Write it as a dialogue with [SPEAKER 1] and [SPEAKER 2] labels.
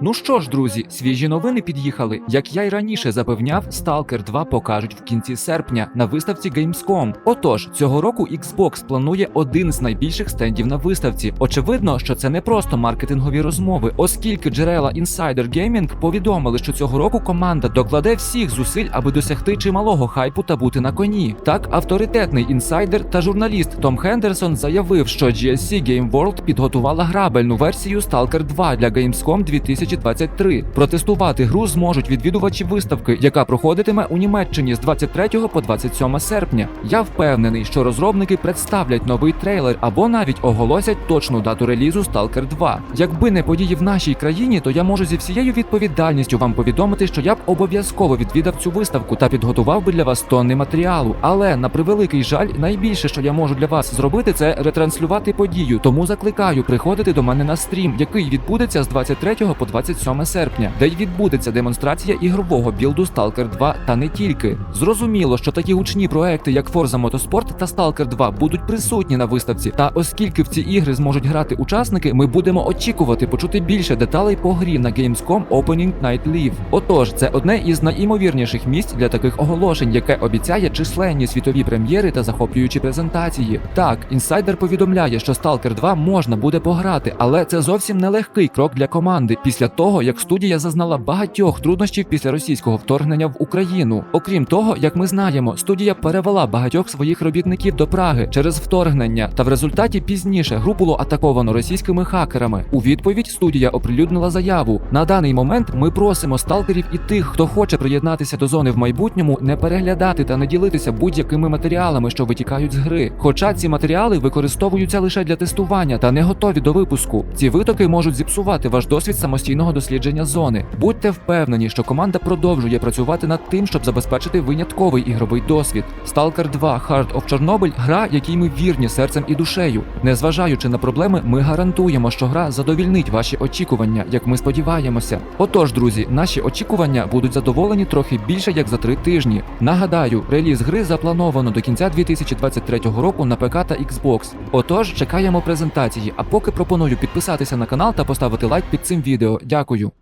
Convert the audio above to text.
[SPEAKER 1] Ну що ж, друзі, свіжі новини під'їхали. Як я й раніше запевняв, Stalker 2 покажуть в кінці серпня на виставці Gamescom. Отож, цього року Xbox планує один з найбільших стендів на виставці. Очевидно, що це не просто маркетингові розмови, оскільки джерела Insider Gaming повідомили, що цього року команда докладе всіх зусиль, аби досягти чималого хайпу та бути на коні. Так, авторитетний інсайдер та журналіст Том Хендерсон заявив, що GSC Game World підготувала грабельну версію Stalker 2 для Gamescom 2023. Протестувати гру зможуть відвідувачі виставки, яка проходитиме у Німеччині з 23 по 27 серпня. Я впевнений, що розробники представлять новий трейлер або навіть оголосять точну дату релізу Stalker 2. Якби не події в нашій країні, то я можу зі всією відповідальністю вам повідомити, що я б обов'язково відвідав цю виставку та підготував би для вас тонни матеріалу. Але на превеликий жаль, найбільше, що я можу для вас зробити, це ретранслювати подію. Тому закликаю приходити до мене на стрім, який відбудеться з 23 по 27 серпня, де й відбудеться демонстрація ігрового білду Stalker 2 та не тільки. Зрозуміло, що такі гучні проекти, як Forza Motorsport та Stalker 2, будуть присутні на виставці. Та оскільки в ці ігри зможуть грати учасники, ми будемо очікувати почути більше деталей по грі на Gamescom Opening Night Live. Отож, це одне із найімовірніших місць для таких оголошень, яке обіцяє численні світові прем'єри та захоплюючі презентації. Так, інсайдер повідомляє, що Stalker 2 можна буде пограти, але це зовсім нелегкий крок для команди після того, як студія зазнала багатьох труднощів після російського вторгнення в Україну. Окрім того, як ми знаємо, студія перевела багатьох своїх робітників до Праги через вторгнення, та в результаті пізніше гру було атаковано російськими хакерами. У відповідь студія оприлюднила заяву. На даний момент ми просимо сталкерів і тих, хто хоче приєднатися до зони в майбутньому, не переглядати та не ділитися будь-якими матеріалами, що витікають з гри. Хоча ці матеріали використовуються лише для тестування та не готові до випуску. Ці витоки можуть зіпсувати ваш досвід самостійного дослідження зони. Будьте впевнені, що команда продовжує працювати над тим, щоб забезпечити винятковий ігровий досвід. Stalker 2 Heart of Chernobyl – гра, якій ми вірні серцем і душею. Незважаючи на проблеми, ми гарантуємо, що гра задовільнить ваші очікування, як ми сподіваємося. Отож, друзі, наші очікування будуть задоволені трохи більше як за три тижні. Нагадаю, реліз гри заплановано до кінця 2023 року на ПК та Xbox. Отож, чекаємо презентації. А поки пропоную підписатися на канал та поставити лайк під цим відео. Дякую.